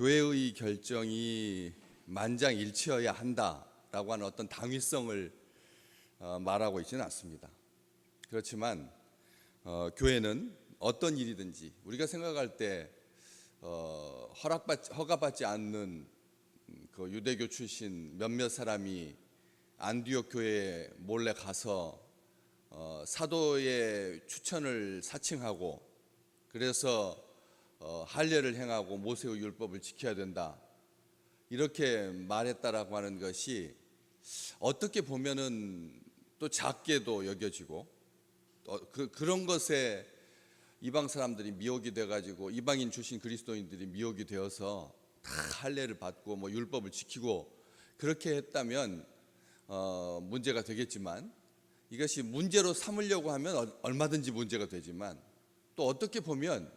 교회의 결정이 만장일치여야 한다라고 하는 어떤 당위성을 어, 말하고 있지는 않습니다. 그렇지만 어, 교회는 어떤 일이든지 우리가 생각할 때 어, 허락받 허가받지 않는 그 유대교 출신 몇몇 사람이 안디옥 교회에 몰래 가서 어, 사도의 추천을 사칭하고 그래서 어, 할례를 행하고 모세의 율법을 지켜야 된다. 이렇게 말했다라고 하는 것이 어떻게 보면은 또 작게도 여겨지고 또 그, 그런 것에 이방 사람들이 미혹이 돼가지고 이방인 출신 그리스도인들이 미혹이 되어서 다 할례를 받고 뭐 율법을 지키고 그렇게 했다면 어, 문제가 되겠지만 이것이 문제로 삼으려고 하면 얼- 얼마든지 문제가 되지만 또 어떻게 보면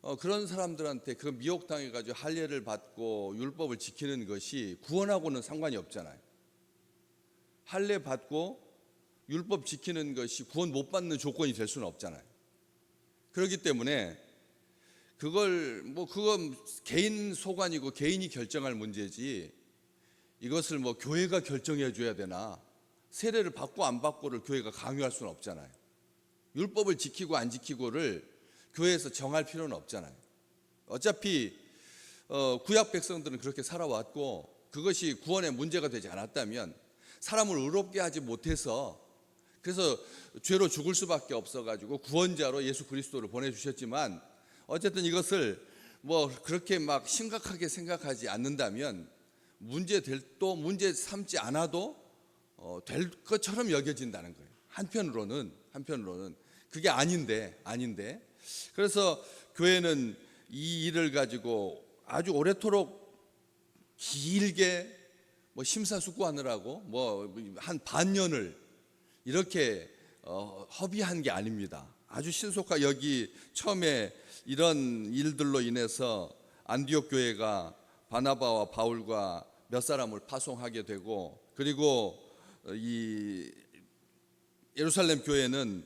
어, 그런 사람들한테 그 미혹당해 가지고 할례를 받고 율법을 지키는 것이 구원하고는 상관이 없잖아요. 할례 받고 율법 지키는 것이 구원 못 받는 조건이 될 수는 없잖아요. 그렇기 때문에 그걸 뭐 그건 개인 소관이고 개인이 결정할 문제지 이것을 뭐 교회가 결정해 줘야 되나 세례를 받고 안 받고를 교회가 강요할 수는 없잖아요. 율법을 지키고 안 지키고를 교회에서 정할 필요는 없잖아요. 어차피 어, 구약 백성들은 그렇게 살아왔고 그것이 구원의 문제가 되지 않았다면 사람을 의롭게 하지 못해서 그래서 죄로 죽을 수밖에 없어가지고 구원자로 예수 그리스도를 보내주셨지만 어쨌든 이것을 뭐 그렇게 막 심각하게 생각하지 않는다면 문제 될 또 문제 삼지 않아도 어, 될 것처럼 여겨진다는 거예요. 한편으로는 한편으로는 그게 아닌데 아닌데 그래서 교회는 이 일을 가지고 아주 오래도록 길게 뭐 심사숙고하느라고 뭐 한 반년을 이렇게 어, 허비한 게 아닙니다. 아주 신속하 여기 처음에 이런 일들로 인해서 안디옥 교회가 바나바와 바울과 몇 사람을 파송하게 되고 그리고 어, 이 예루살렘 교회는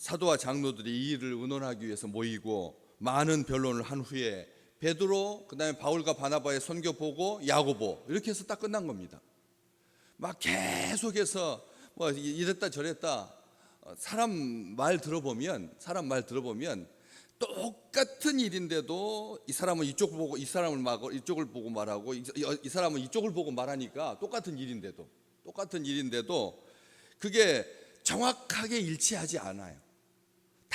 사도와 장로들이 이 일을 의논하기 위해서 모이고 많은 변론을 한 후에 베드로 그다음에 바울과 바나바의 선교 보고 야고보 이렇게 해서 딱 끝난 겁니다. 막 계속해서 뭐 이랬다 저랬다 어, 사람 말 들어보면 사람 말 들어보면 똑같은 일인데도 이 사람은 이쪽 보고 이 사람을 막 이쪽을 보고 말하고 이, 이 사람은 이쪽을 보고 말하니까 똑같은 일인데도 똑같은 일인데도 그게 정확하게 일치하지 않아요.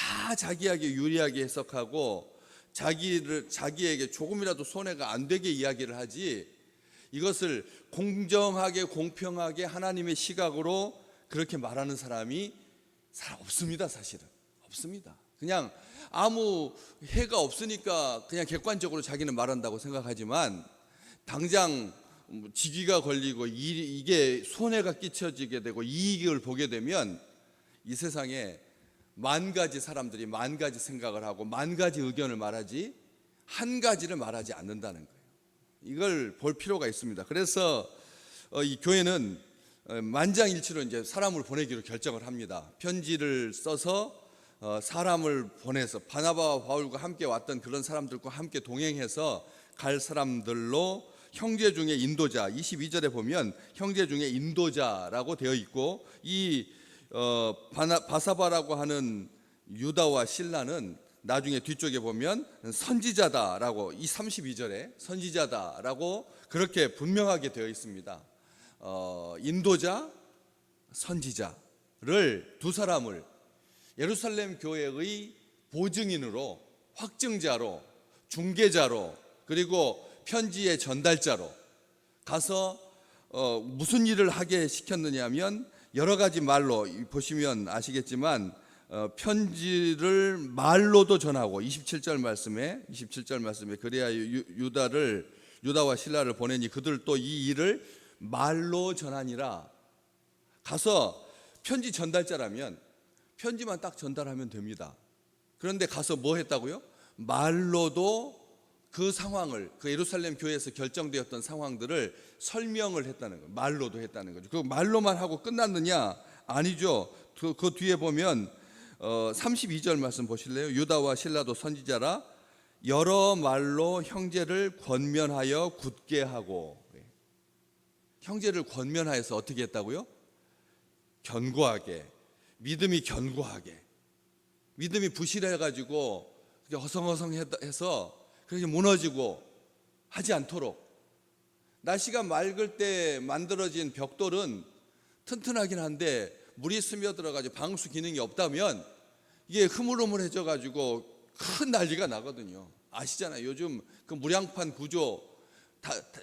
다 자기에게 유리하게 해석하고 자기를 자기에게 조금이라도 손해가 안 되게 이야기를 하지 이것을 공정하게 공평하게 하나님의 시각으로 그렇게 말하는 사람이 잘 없습니다, 사실은. 없습니다. 그냥 아무 해가 없으니까 그냥 객관적으로 자기는 말한다고 생각하지만 당장 뭐 직위가 걸리고 이- 이게 손해가 끼쳐지게 되고 이익을 보게 되면 이 세상에 만 가지 사람들이 만 가지 생각을 하고 만 가지 의견을 말하지 한 가지를 말하지 않는다는 거예요. 이걸 볼 필요가 있습니다. 그래서 어, 이 교회는 어, 만장일치로 이제 사람을 보내기로 결정을 합니다. 편지를 써서 어, 사람을 보내서 바나바와 바울과 함께 왔던 그런 사람들과 함께 동행해서 갈 사람들로 형제 중에 인도자 22절에 보면 형제 중에 인도자라고 되어 있고 이 어, 바사바라고 하는 유다와 신라는 나중에 뒤쪽에 보면 선지자다라고 이 32절에 선지자다라고 그렇게 분명하게 되어 있습니다. 어, 인도자, 선지자를 두 사람을 예루살렘 교회의 보증인으로 확증자로 중개자로 그리고 편지의 전달자로 가서 어, 무슨 일을 하게 시켰느냐면 여러 가지 말로 이 보시면 아시겠지만 어, 편지를 말로도 전하고 27절 말씀에 27절 말씀에 그래야 유, 유다를 유다와 신라를 보내니 그들 또이 일을 말로 전하니라 가서 편지 전달자라면 편지만 딱 전달하면 됩니다. 그런데 가서 뭐 했다고요? 말로도 그 상황을 그 예루살렘 교회에서 결정되었던 상황들을 설명을 했다는 거예요. 말로도 했다는 거죠. 그 말로만 하고 끝났느냐? 아니죠. 그, 그 뒤에 보면 어, 32절 말씀 보실래요? 유다와 신라도 선지자라 여러 말로 형제를 권면하여 굳게 하고 형제를 권면하여서 어떻게 했다고요? 견고하게 믿음이 견고하게 믿음이 부실해 가지고 허성허성해서 그렇게 무너지고 하지 않도록 날씨가 맑을 때 만들어진 벽돌은 튼튼하긴 한데 물이 스며들어 가지고 방수 기능이 없다면 이게 흐물흐물해져 가지고 큰 난리가 나거든요. 아시잖아요. 요즘 그 무량판 구조 다, 다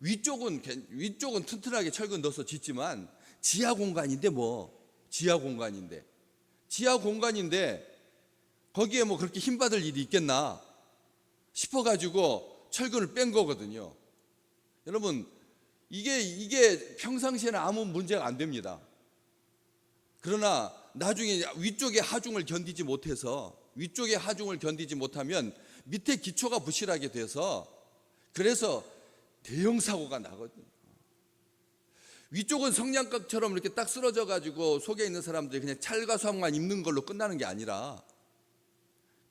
위쪽은 괜- 위쪽은 튼튼하게 철근 넣어서 짓지만 지하 공간인데 뭐 지하 공간인데 지하 공간인데 거기에 뭐 그렇게 힘 받을 일이 있겠나 싶어 가지고 철근을 뺀 거거든요. 여러분 이게 이게 평상시에는 아무 문제가 안 됩니다. 그러나 나중에 위쪽의 하중을 견디지 못해서 위쪽의 하중을 견디지 못하면 밑에 기초가 부실하게 돼서 그래서 대형 사고가 나거든요. 위쪽은 성냥갑처럼 이렇게 딱 쓰러져 가지고 속에 있는 사람들이 그냥 찰과 수학만 입는 걸로 끝나는 게 아니라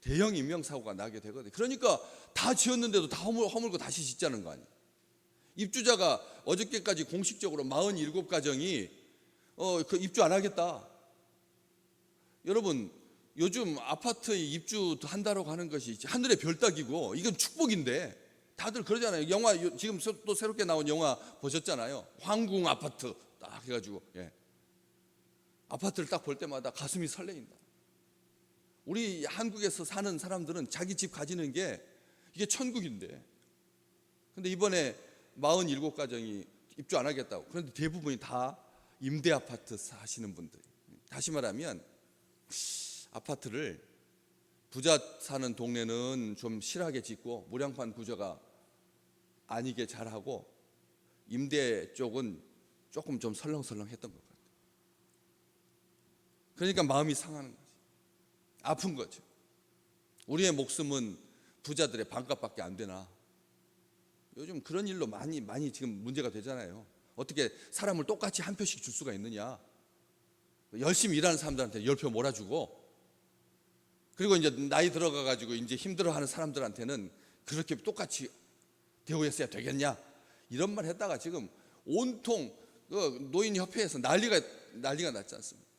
대형 인명 사고가 나게 되거든요. 그러니까 다 지었는데도 다 허물, 허물고 다시 짓자는 거 아니에요. 입주자가 어저께까지 공식적으로 47가정이 어, 그 입주 안 하겠다. 여러분, 요즘 아파트 입주 한다고 하는 것이 하늘의 별 따기고 이건 축복인데 다들 그러잖아요. 영화 요- 지금 새- 또 새롭게 나온 영화 보셨잖아요. 황궁 아파트 딱 해가지고 예. 아파트를 딱 볼 때마다 가슴이 설레인다. 우리 한국에서 사는 사람들은 자기 집 가지는 게 이게 천국인데 근데 이번에 47가정이 입주 안 하겠다고. 그런데 대부분이 다 임대 아파트 사시는 분들. 다시 말하면 아파트를 부자 사는 동네는 좀 실하게 짓고 무량판 구조가 아니게 잘하고 임대 쪽은 조금 좀 설렁설렁했던 것 같아요. 그러니까 마음이 상하는 거지. 아픈 거죠. 우리의 목숨은 부자들의 반값밖에 안 되나. 요즘 그런 일로 많이 많이 지금 문제가 되잖아요. 어떻게 사람을 똑같이 한 표씩 줄 수가 있느냐? 열심히 일하는 사람들한테 열 표 몰아주고 그리고 이제 나이 들어가 가지고 이제 힘들어하는 사람들한테는 그렇게 똑같이 대우했어야 되겠냐? 이런 말 했다가 지금 온통 그 노인 협회에서 난리가 난리가 났지 않습니까?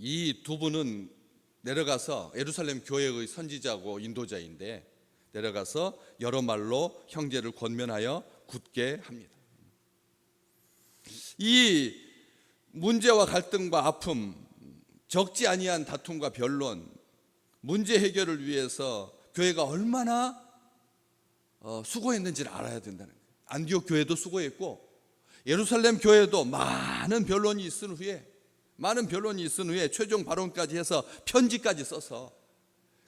이 두 분은 내려가서 예루살렘 교회의 선지자고 인도자인데 내려가서 여러 말로 형제를 권면하여 굳게 합니다. 이 문제와 갈등과 아픔, 적지 아니한 다툼과 변론, 문제 해결을 위해서 교회가 얼마나 어, 수고했는지를 알아야 된다는 거예요. 안디옥 교회도 수고했고 예루살렘 교회도 많은 변론이 있은 후에 많은 변론이 있은 후에 최종 발언까지 해서 편지까지 써서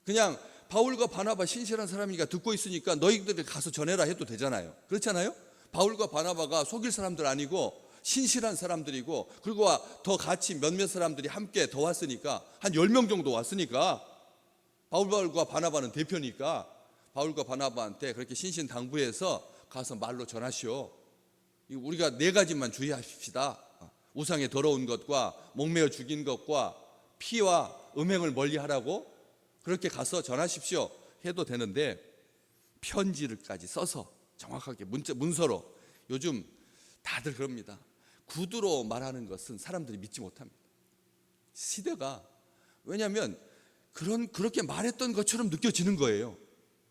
그냥 바울과 바나바 신실한 사람이니까 듣고 있으니까 너희들이 가서 전해라 해도 되잖아요. 그렇잖아요? 바울과 바나바가 속일 사람들 아니고 신실한 사람들이고 그리고 더 같이 몇몇 사람들이 함께 더 왔으니까 한 10명 정도 왔으니까 바울과 바나바는 대표니까 바울과 바나바한테 그렇게 신신당부해서 가서 말로 전하시오. 이 우리가 네 가지만 주의하십시다. 우상의 더러운 것과 목매어 죽인 것과 피와 음행을 멀리하라고 그렇게 가서 전하십시오. 해도 되는데 편지를까지 써서 정확하게 문자 문서로 요즘 다들 그럽니다. 구두로 말하는 것은 사람들이 믿지 못합니다. 시대가 왜냐하면 그런 그렇게 말했던 것처럼 느껴지는 거예요.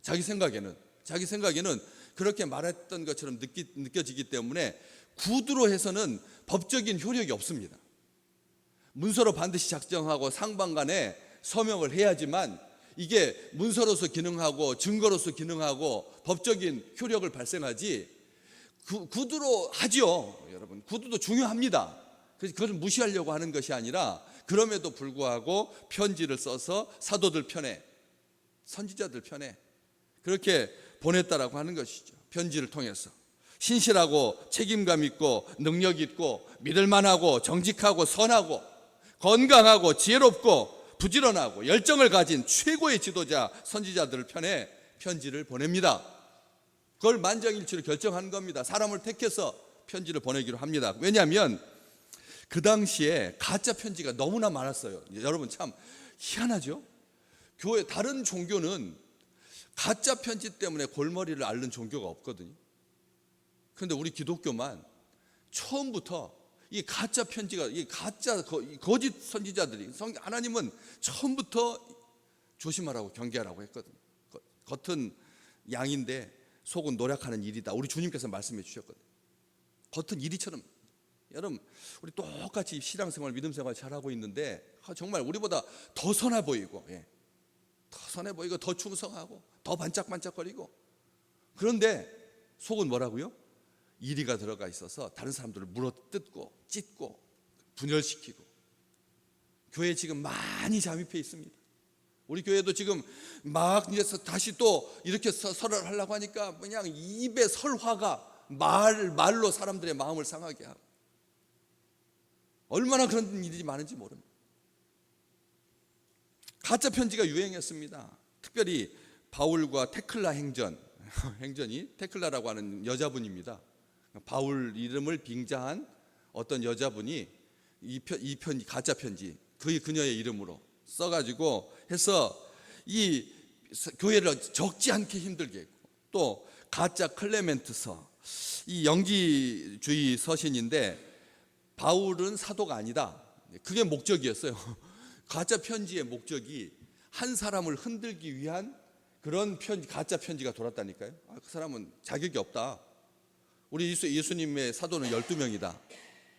자기 생각에는 자기 생각에는 그렇게 말했던 것처럼 느끼, 느껴지기 때문에 구두로 해서는 법적인 효력이 없습니다. 문서로 반드시 작성하고 상반간에 서명을 해야지만 이게 문서로서 기능하고 증거로서 기능하고 법적인 효력을 발생하지 구, 구두로 하지요, 여러분. 구두도 중요합니다. 그래서 그걸 무시하려고 하는 것이 아니라 그럼에도 불구하고 편지를 써서 사도들 편에 선지자들 편에 그렇게 보냈다라고 하는 것이죠. 편지를 통해서 신실하고 책임감 있고 능력 있고 믿을 만하고 정직하고 선하고 건강하고 지혜롭고 부지런하고 열정을 가진 최고의 지도자 선지자들 편에 편지를 보냅니다. 그걸 만장일치로 결정한 겁니다. 사람을 택해서 편지를 보내기로 합니다. 왜냐하면 그 당시에 가짜 편지가 너무나 많았어요. 여러분 참 희한하죠? 교회 다른 종교는 가짜 편지 때문에 골머리를 앓는 종교가 없거든요. 그런데 우리 기독교만 처음부터 이 가짜 편지가 이 가짜 거짓 선지자들이 성 하나님은 처음부터 조심하라고 경계하라고 했거든요. 거- 겉은 양인데 속은 노력하는 일이다. 우리 주님께서 말씀해 주셨거든요. 겉은 이리처럼 여러분 우리 똑같이 신앙생활 믿음생활 잘하고 있는데 아, 정말 우리보다 더 선해 보이고 예. 더 선해 보이고 더 충성하고 더 반짝반짝거리고 그런데 속은 뭐라고요? 이리가 들어가 있어서 다른 사람들을 물어뜯고 찢고 분열시키고 교회 지금 많이 잠입해 있습니다. 우리 교회도 지금 막 이제 다시 또 이렇게 서- 설을 하려고 하니까 그냥 입에 설화가 말 말로 사람들의 마음을 상하게 하고 얼마나 그런 일이 많은지 모릅니다. 가짜 편지가 유행했습니다. 특별히 바울과 테클라 행전 행전이 테클라라고 하는 여자분입니다. 바울 이름을 빙자한 어떤 여자분이 이, 편, 이 편지 가짜 편지 그 그녀의 이름으로 써가지고 해서 이 서- 교회를 적지 않게 힘들게 했고 또 가짜 클레멘트서 이 영지주의 서신인데 바울은 사도가 아니다. 그게 목적이었어요. 가짜 편지의 목적이 한 사람을 흔들기 위한 그런 편 가짜 편지가 돌았다니까요. 아, 그 사람은 자격이 없다. 우리 예수, 예수 님의 사도는 12명이다.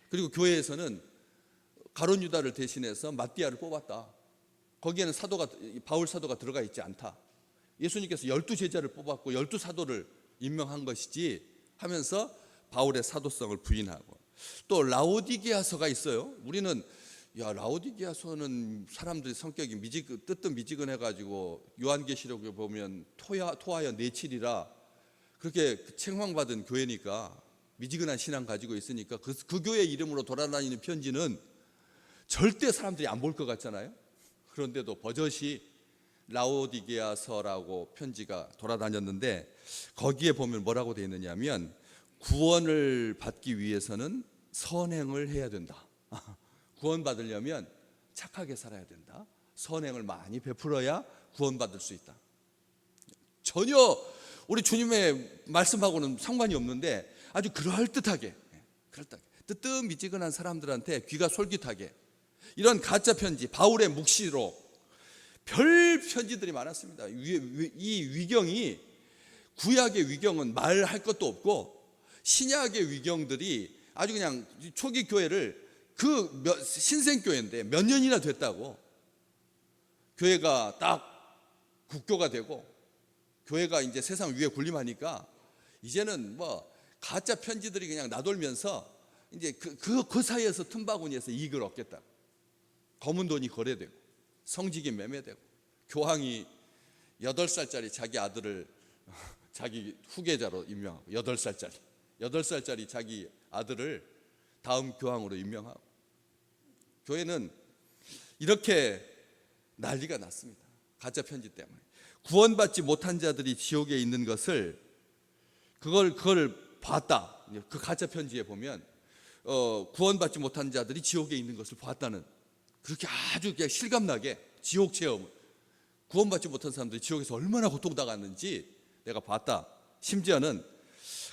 그리고 교회에서는 가론 유다를 대신해서 마띠아를 뽑았다. 거기에는 사도가 바울 사도가 들어가 있지 않다. 예수님께서 열두 제자를 뽑았고 열두 사도를 임명한 것이지 하면서 바울의 사도성을 부인하고 또 라오디게아서가 있어요. 우리는 야 라오디게아서는 사람들이 성격이 미직 뜨뜻 미지근해 가지고 요한계시록에 보면 토야 토하여 내칠이라 그렇게 책망받은 교회니까 미지근한 신앙 가지고 있으니까 그, 그 교회 이름으로 돌아다니는 편지는 절대 사람들이 안 볼 것 같잖아요. 그런데도 버젓이 라오디게아서라고 편지가 돌아다녔는데 거기에 보면 뭐라고 되어 있느냐면 구원을 받기 위해서는 선행을 해야 된다. 구원 받으려면 착하게 살아야 된다. 선행을 많이 베풀어야 구원 받을 수 있다. 전혀 우리 주님의 말씀하고는 상관이 없는데 아주 그럴듯하게 예, 그럴듯하게 뜨뜻미지근한 사람들한테 귀가 솔깃하게 이런 가짜 편지 바울의 묵시로 별 편지들이 많았습니다. 이 위경이 구약의 위경은 말할 것도 없고 신약의 위경들이 아주 그냥 초기 교회를 그 몇- 신생 교회인데 몇 년이나 됐다고 교회가 딱 국교가 되고 교회가 이제 세상 위에 군림하니까 이제는 뭐 가짜 편지들이 그냥 나돌면서 이제 그, 그, 그 사이에서 틈바구니에서 이익을 얻겠다. 검은 돈이 거래되고 성직이 매매되고 교황이 여덟 살짜리 자기 아들을 자기 후계자로 임명하고 여덟 살짜리 여덟 살짜리 자기 아들을 다음 교황으로 임명하고 교회는 이렇게 난리가 났습니다. 가짜 편지 때문에 구원받지 못한 자들이 지옥에 있는 것을 그걸 그걸 봤다. 그 가짜 편지에 보면 어, 구원받지 못한 자들이 지옥에 있는 것을 봤다는 그렇게 아주 그냥 실감나게 지옥 체험 구원받지 못한 사람들이 지옥에서 얼마나 고통당했는지 내가 봤다. 심지어는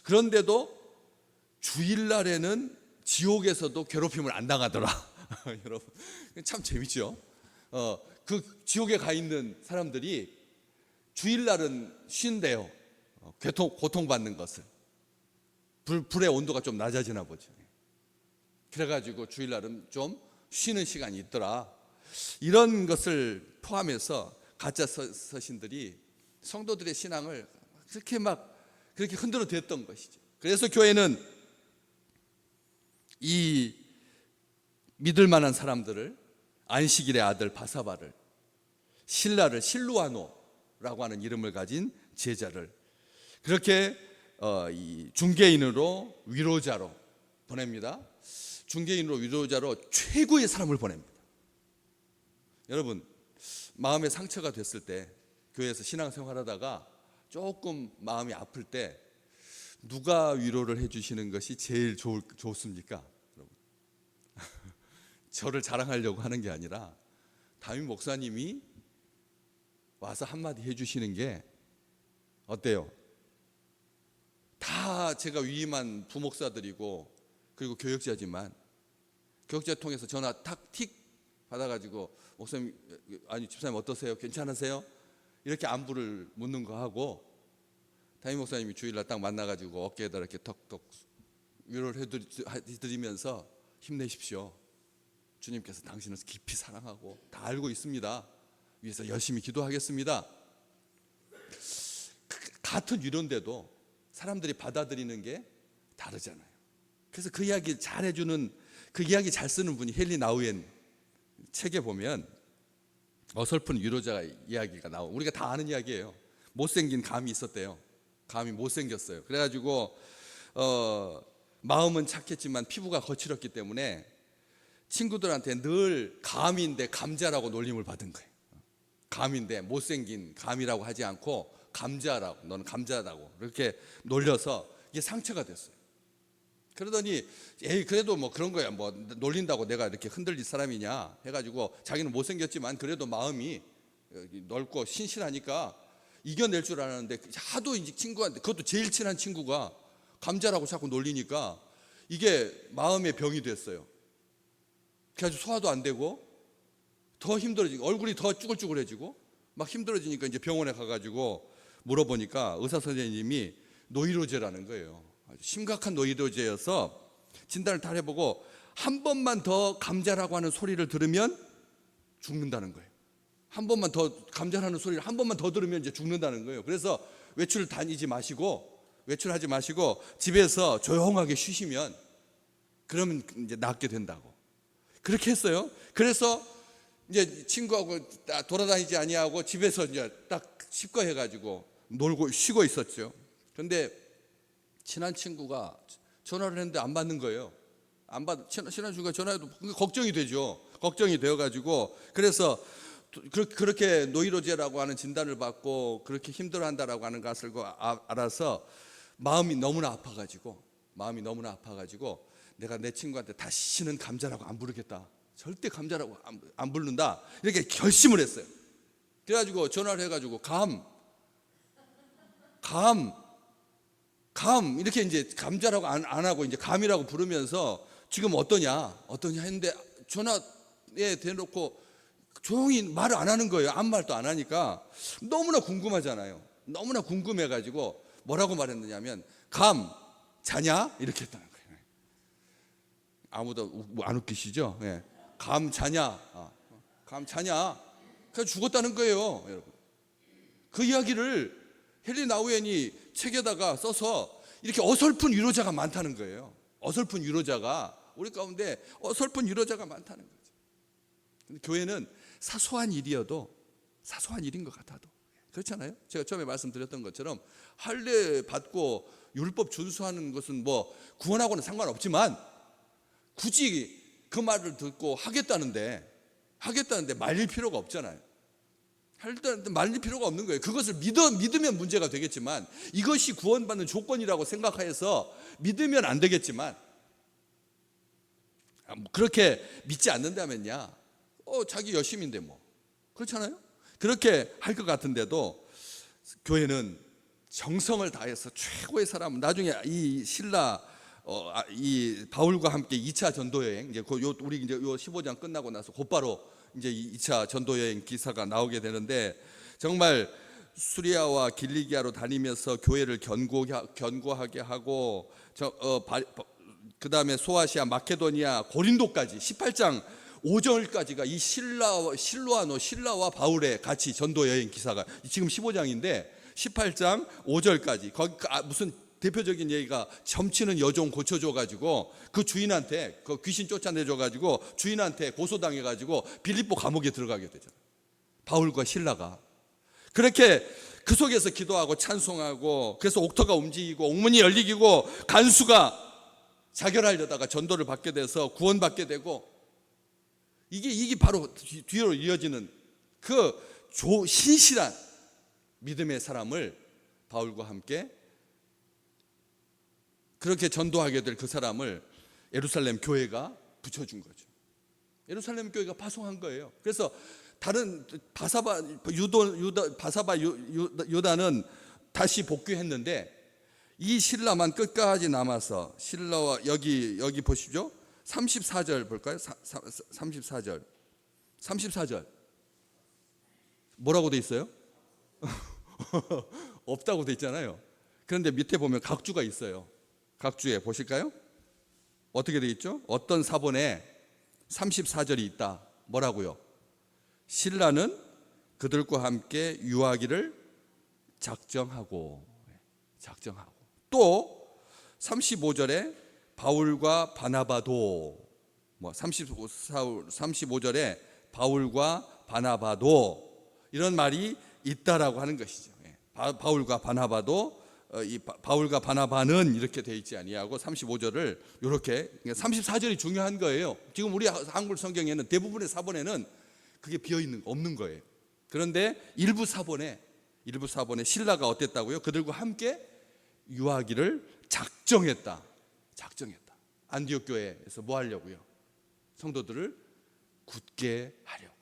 그런데도 주일날에는 지옥에서도 괴롭힘을 안 당하더라. 여러분 참 재밌죠. 어, 그 지옥에 가 있는 사람들이 주일날은 쉰대요. 어, 고통, 고통받는 것을. 불, 불의 온도가 좀 낮아지나 보죠. 그래가지고 주일날은 좀 쉬는 시간이 있더라. 이런 것을 포함해서 가짜 서- 서신들이 성도들의 신앙을 그렇게 막 그렇게 흔들어 댔던 것이죠. 그래서 교회는 이 믿을 만한 사람들을 안식일의 아들 바사바를 신라를 실루아노 라고 하는 이름을 가진 제자를 그렇게 어, 이 중개인으로 위로자로 보냅니다. 중개인으로 위로자로 최고의 사람을 보냅니다. 여러분 마음에 상처가 됐을 때 교회에서 신앙생활하다가 조금 마음이 아플 때 누가 위로를 해주시는 것이 제일 좋을, 좋습니까? 여러분 저를 자랑하려고 하는 게 아니라 담임 목사님이 와서 한마디 해주시는 게 어때요? 다 제가 위임한 부목사들이고 그리고 교역자지만 교역자 통해서 전화 탁틱 받아가지고 목사님 아니 집사님 어떠세요? 괜찮으세요? 이렇게 안부를 묻는 거 하고 담임 목사님이 주일날 딱 만나가지고 어깨에다 이렇게 턱턱 위로를 해드리- 해드리면서 힘내십시오. 주님께서 당신을 깊이 사랑하고 다 알고 있습니다. 위해서 열심히 기도하겠습니다. 그- 같은 위로인데도 사람들이 받아들이는 게 다르잖아요. 그래서 그 이야기 잘 해주는 그 이야기 잘 쓰는 분이 헨리 나우엔 책에 보면 어설픈 위로자가 이야기가 나오. 우리가 다 아는 이야기예요. 못생긴 감이 있었대요. 감이 못생겼어요. 그래가지고 어, 마음은 착했지만 피부가 거칠었기 때문에 친구들한테 늘 감인데 감자라고 놀림을 받은 거예요. 감인데 못생긴 감이라고 하지 않고 감자라고 너는 감자라고 이렇게 놀려서 이게 상처가 됐어요. 그러더니 에이 그래도 뭐 그런 거야 뭐 놀린다고 내가 이렇게 흔들릴 사람이냐 해가지고 자기는 못생겼지만 그래도 마음이 넓고 신실하니까 이겨낼 줄 알았는데 하도 이제 친구한테 그것도 제일 친한 친구가 감자라고 자꾸 놀리니까 이게 마음의 병이 됐어요. 그래가지고 소화도 안 되고 더 힘들어지고 얼굴이 더 쭈글쭈글해지고 막 힘들어지니까 이제 병원에 가가지고 물어보니까 의사 선생님이 노이로제라는 거예요. 심각한 노이로제여서 진단을 다 해보고 한 번만 더 감자라고 하는 소리를 들으면 죽는다는 거예요. 한 번만 더 감자라는 소리를 한 번만 더 들으면 이제 죽는다는 거예요. 그래서 외출 다니지 마시고 외출하지 마시고 집에서 조용하게 쉬시면 그러면 이제 낫게 된다고. 그렇게 했어요. 그래서 이제 친구하고 딱 돌아다니지 아니하고 집에서 이제 딱 습거 해가지고 놀고 쉬고 있었죠. 그런데 친한 친구가 전화를 했는데 안 받는 거예요. 안 받, 친한 친한 친구가 전화해도 걱정이 되죠. 걱정이 되어가지고 그래서 그- 그렇게 노이로제라고 하는 진단을 받고 그렇게 힘들어한다라고 하는 것을 그 아- 알아서 마음이 너무나 아파가지고 마음이 너무나 아파가지고 내가 내 친구한테 다시는 감자라고 안 부르겠다. 절대 감자라고 안, 안 부른다. 이렇게 결심을 했어요. 그래가지고 전화를 해가지고 감, 감, 감 이렇게 이제 감자라고 안, 안 하고 이제 감이라고 부르면서 지금 어떠냐, 어떠냐 했는데 전화에 대놓고 조용히 말을 안 하는 거예요. 아무 말도 안 하니까 너무나 궁금하잖아요. 너무나 궁금해가지고 뭐라고 말했느냐면 감 자냐 이렇게 했다는 거예요. 아무도 우- 뭐안 웃기시죠? 예. 감 자냐? 아, 감 자냐? 그냥 죽었다는 거예요, 여러분. 그 이야기를 헨리 나우엔이 책에다가 써서 이렇게 어설픈 위로자가 많다는 거예요. 어설픈 위로자가 우리 가운데 어설픈 위로자가 많다는 거죠. 근데 교회는 사소한 일이어도 사소한 일인 것 같아도 그렇잖아요. 제가 처음에 말씀드렸던 것처럼 할례 받고 율법 준수하는 것은 뭐 구원하고는 상관없지만 굳이 그 말을 듣고 하겠다는데 하겠다는데 말릴 필요가 없잖아요. 할때 말릴 필요가 없는 거예요. 그것을 믿어 믿으면 문제가 되겠지만 이것이 구원받는 조건이라고 생각해서 믿으면 안 되겠지만 아, 뭐 그렇게 믿지 않는다면야 어 자기 열심인데 뭐 그렇잖아요. 그렇게 할 것 같은데도 교회는 정성을 다해서 최고의 사람 나중에 이 신라 어, 아, 이 바울과 함께 2차 전도 여행 이제 그 요, 우리 이제 요 15장 끝나고 나서 곧바로 이제 2차 전도 여행 기사가 나오게 되는데 정말 수리아와 길리기아로 다니면서 교회를 견고 견고하게 하고 저, 어, 바, 그 다음에 소아시아, 마케도니아, 고린도까지 18장 5절까지가 이 신라 실로아노 신라와 바울의 같이 전도 여행 기사가 지금 15장인데 18장 5절까지 거기 아, 무슨 대표적인 얘기가 점치는 여종 고쳐줘 가지고 그 주인한테 그 귀신 쫓아내줘 가지고 주인한테 고소당해 가지고 빌립보 감옥에 들어가게 되잖아. 바울과 신라가 그렇게 그 속에서 기도하고 찬송하고 그래서 옥터가 움직이고 옥문이 열리고 간수가 자결하려다가 전도를 받게 돼서 구원받게 되고 이게 이게 바로 뒤- 뒤로 이어지는 그 조, 신실한 믿음의 사람을 바울과 함께 그렇게 전도하게 될 그 사람을 예루살렘 교회가 붙여준 거죠. 예루살렘 교회가 파송한 거예요. 그래서 다른 바사바 유도 유다 바사바 유, 유, 유다는 다시 복귀했는데 이 신라만 끝까지 남아서 신라와 여기 여기 보시죠. 34절 볼까요? 사, 사, 34절. 34절. 뭐라고 돼 있어요? 없다고 돼 있잖아요. 그런데 밑에 보면 각주가 있어요. 각주에 보실까요? 어떻게 돼 있죠? 어떤 사본에 34절이 있다. 뭐라고요? 신라는 그들과 함께 유하기를 작정하고 작정하고 또 35절에 바울과 바나바도 뭐 35, 35절에 바울과 바나바도 이런 말이 있다라고 하는 것이죠. 예. 바, 바울과 바나바도 어, 이 바, 바울과 바나바는 이렇게 돼 있지 아니하고 35절을 이렇게 34절이 중요한 거예요. 지금 우리 한글 성경에는 대부분의 사본에는 그게 비어 있는 거 없는 거예요. 그런데 일부 사본에 일부 사본에 신라가 어땠다고요? 그들과 함께 유하기를 작정했다. 작정했다. 안디옥 교회에서 뭐 하려고요? 성도들을 굳게 하려고.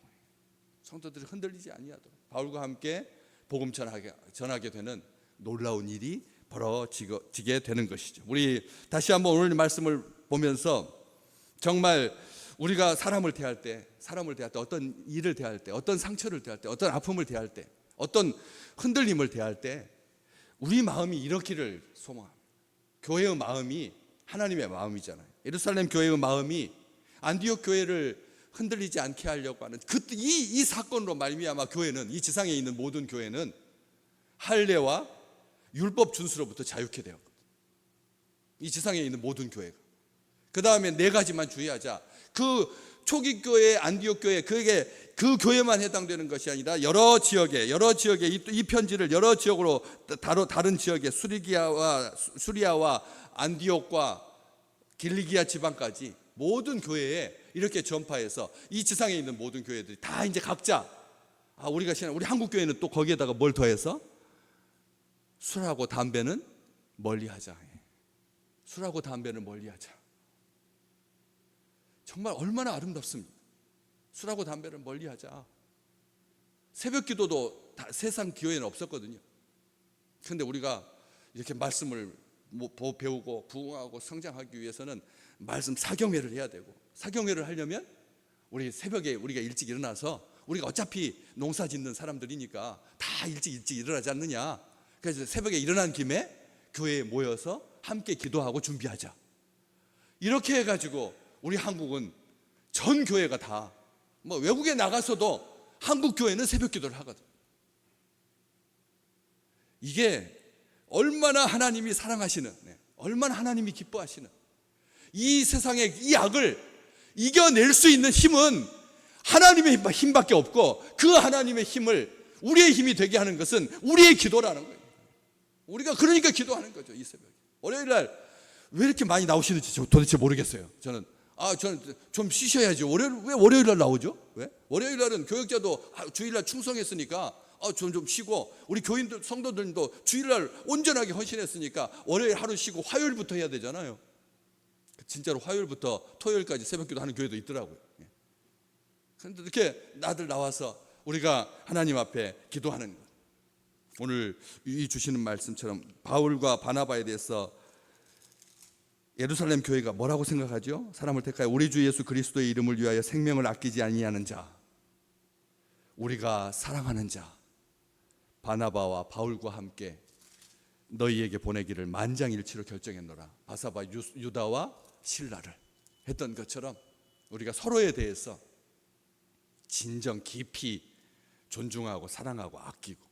성도들이 흔들리지 아니하도록 바울과 함께 복음 전하게 전하게 되는 놀라운 일이 벌어지게 되는 것이죠. 우리 다시 한번 오늘 말씀을 보면서 정말 우리가 사람을 대할 때, 사람을 대할 때, 어떤 일을 대할 때, 어떤 상처를 대할 때, 어떤 아픔을 대할 때, 어떤 흔들림을 대할 때, 우리 마음이 이렇기를 소망합니다. 교회의 마음이 하나님의 마음이잖아요. 예루살렘 교회의 마음이 안디옥 교회를 흔들리지 않게 하려고 하는 그이 이 사건으로 말미암아 교회는 이 지상에 있는 모든 교회는 할례와 율법 준수로부터 자유케 되었거든. 이 지상에 있는 모든 교회가. 그 다음에 네 가지만 주의하자. 그 초기 교회, 안디옥 교회, 그게 그 교회만 해당되는 것이 아니라 여러 지역에 여러 지역에 이, 이 편지를 여러 지역으로 다른 다른 지역에 수리기아와 수리아와 안디옥과 길리기아 지방까지 모든 교회에 이렇게 전파해서 이 지상에 있는 모든 교회들이 다 이제 각자 아 우리가 신앙 우리 한국 교회는 또 거기에다가 뭘 더해서 술하고 담배는 멀리하자. 술하고 담배는 멀리하자. 정말 얼마나 아름답습니까? 술하고 담배를 멀리하자. 새벽 기도도 다 세상 교회는 없었거든요. 그런데 우리가 이렇게 말씀을 뭐 배우고 부흥하고 성장하기 위해서는 말씀 사경회를 해야 되고 사경회를 하려면 우리 새벽에 우리가 일찍 일어나서 우리가 어차피 농사 짓는 사람들이니까 다 일찍 일찍 일어나지 않느냐. 그래서 새벽에 일어난 김에 교회에 모여서 함께 기도하고 준비하자. 이렇게 해가지고 우리 한국은 전 교회가 다 뭐 외국에 나가서도 한국 교회는 새벽 기도를 하거든. 이게 얼마나 하나님이 사랑하시는, 네, 얼마나 하나님이 기뻐하시는 이 세상의 이 악을 이겨낼 수 있는 힘은 하나님의 힘밖에 없고 그 하나님의 힘을 우리의 힘이 되게 하는 것은 우리의 기도라는 거예요. 우리가 그러니까 기도하는 거죠 이 새벽에. 월요일 날 왜 이렇게 많이 나오시는지 도대체 모르겠어요. 저는 아, 저는 좀 쉬셔야죠. 월요일, 왜 월요일 날 나오죠? 왜? 월요일 날은 교역자도 주일 날 충성했으니까 아, 좀, 좀 쉬고 우리 교인들, 성도들도 주일 날 온전하게 헌신했으니까 월요일 하루 쉬고 화요일부터 해야 되잖아요. 진짜로 화요일부터 토요일까지 새벽 기도 하는 교회도 있더라고요. 예. 그런데 이렇게 나들 나와서 우리가 하나님 앞에 기도하는 것. 오늘 이 주시는 말씀처럼 바울과 바나바에 대해서 예루살렘 교회가 뭐라고 생각하죠? 사람을 택하여 우리 주 예수 그리스도의 이름을 위하여 생명을 아끼지 아니하는 자, 우리가 사랑하는 자, 바나바와 바울과 함께 너희에게 보내기를 만장일치로 결정했노라. 바사바 유다와 신라를 했던 것처럼 우리가 서로에 대해서 진정 깊이 존중하고 사랑하고 아끼고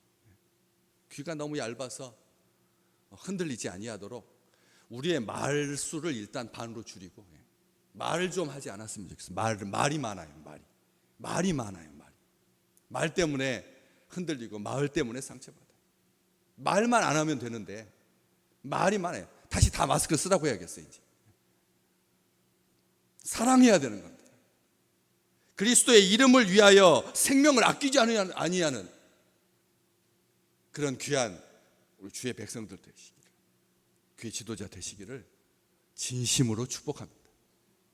귀가 너무 얇아서 흔들리지 아니하도록 우리의 말수를 일단 반으로 줄이고 예. 말을 좀 하지 않았으면 좋겠어요. 말 말이 많아요. 말이 말이 많아요. 말. 말 때문에 흔들리고 말 때문에 상처받아. 말만 안 하면 되는데 말이 많아요. 다시 다 마스크 쓰라고 해야겠어요. 이제 사랑해야 되는 겁니다. 그리스도의 이름을 위하여 생명을 아끼지 아니하는 그런 귀한 우리 주의 백성들 되시. 교회 지도자 되시기를 진심으로 축복합니다.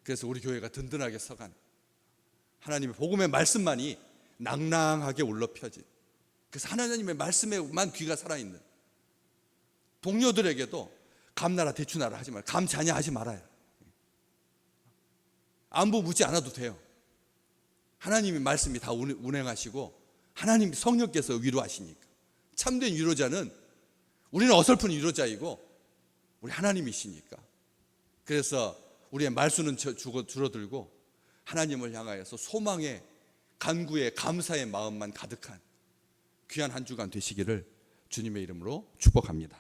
그래서 우리 교회가 든든하게 서간 하나님의 복음의 말씀만이 낭낭하게 울려 펴진 그래서 하나님의 말씀에만 귀가 살아있는 동료들에게도 감나라 대추나라 하지 말아요. 감자냐 하지 말아요. 안부 묻지 않아도 돼요. 하나님의 말씀이 다 운- 운행하시고 하나님 성령께서 위로하시니까 참된 위로자는 우리는 어설픈 위로자이고 우리 하나님이시니까 그래서 우리의 말수는 줄어들고 하나님을 향하여서 소망의 간구의 감사의 마음만 가득한 귀한 한 주간 되시기를 주님의 이름으로 축복합니다.